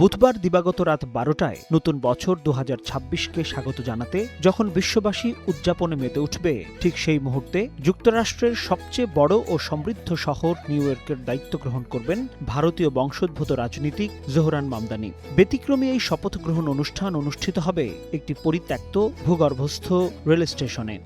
বুধবার দিবাগত রাত বারোটায় নতুন বছর দু কে স্বাগত জানাতে যখন বিশ্ববাসী উদযাপনে মেতে উঠবে, ঠিক সেই মুহূর্তে যুক্তরাষ্ট্রের সবচেয়ে বড় ও সমৃদ্ধ শহর নিউ ইয়র্কের দায়িত্ব গ্রহণ করবেন ভারতীয় বংশোদ্ভূত রাজনীতিক জোহরান মামদানি। ব্যতিক্রমী এই শপথ গ্রহণ অনুষ্ঠান অনুষ্ঠিত হবে একটি পরিত্যক্ত, ভূগর্ভস্থ রেল স্টেশনে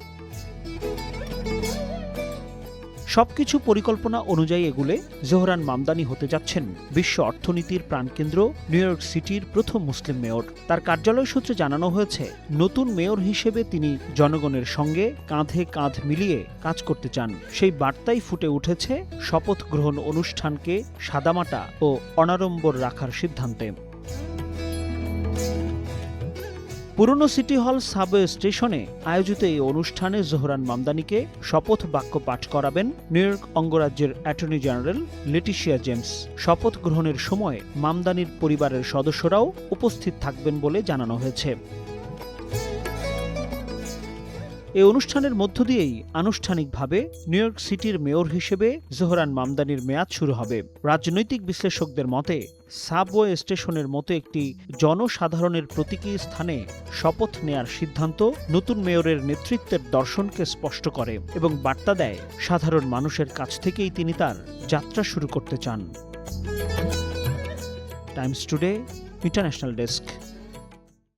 সবকিছু পরিকল্পনা অনুযায়ী এগুলে জোহরান মামদানি হতে যাচ্ছেন। বিশ্ব অর্থনীতির প্রাণকেন্দ্র নিউ ইয়র্ক সিটির প্রথম মুসলিম মেয়র। তার কার্যালয় সূত্রে জানানো হয়েছে, নতুন মেয়র হিসেবে তিনি জনগণের সঙ্গে কাঁধে কাঁধ মিলিয়ে কাজ করতে চান। সেই বার্তাই ফুটে উঠেছে শপথ গ্রহণ অনুষ্ঠানকে সাদামাটা ও অনাড়ম্বর রাখার সিদ্ধান্তে। পুরনো সিটি হল সাবওয়ে স্টেশনে আয়োজিত এই অনুষ্ঠানে জোহরান মামদানিকে শপথ বাক্য পাঠ করাবেন নিউ ইয়র্ক অঙ্গরাজ্যের অ্যাটর্নি জেনারেল লেটিশিয়া জেমস। শপথ গ্রহণের সময় মামদানির পরিবারের সদস্যরাও উপস্থিত থাকবেন বলে জানানো হয়েছে। এই অনুষ্ঠানের মধ্য দিয়েই আনুষ্ঠানিকভাবে নিউ ইয়র্ক সিটির মেয়র হিসেবে জোহরান মামদানির মেয়াদ শুরু হবে। রাজনৈতিক বিশ্লেষকদের মতে, সাবওয়ে স্টেশনের মতো একটি জনসাধারণের প্রতীকী স্থানে শপথ নেয়ার সিদ্ধান্ত নতুন মেয়রের নেতৃত্বের দর্শনকে স্পষ্ট করে এবং বার্তা দেয়, সাধারণ মানুষের কাছ থেকেই তিনি তার যাত্রা শুরু করতে চান। Times Today, international desk.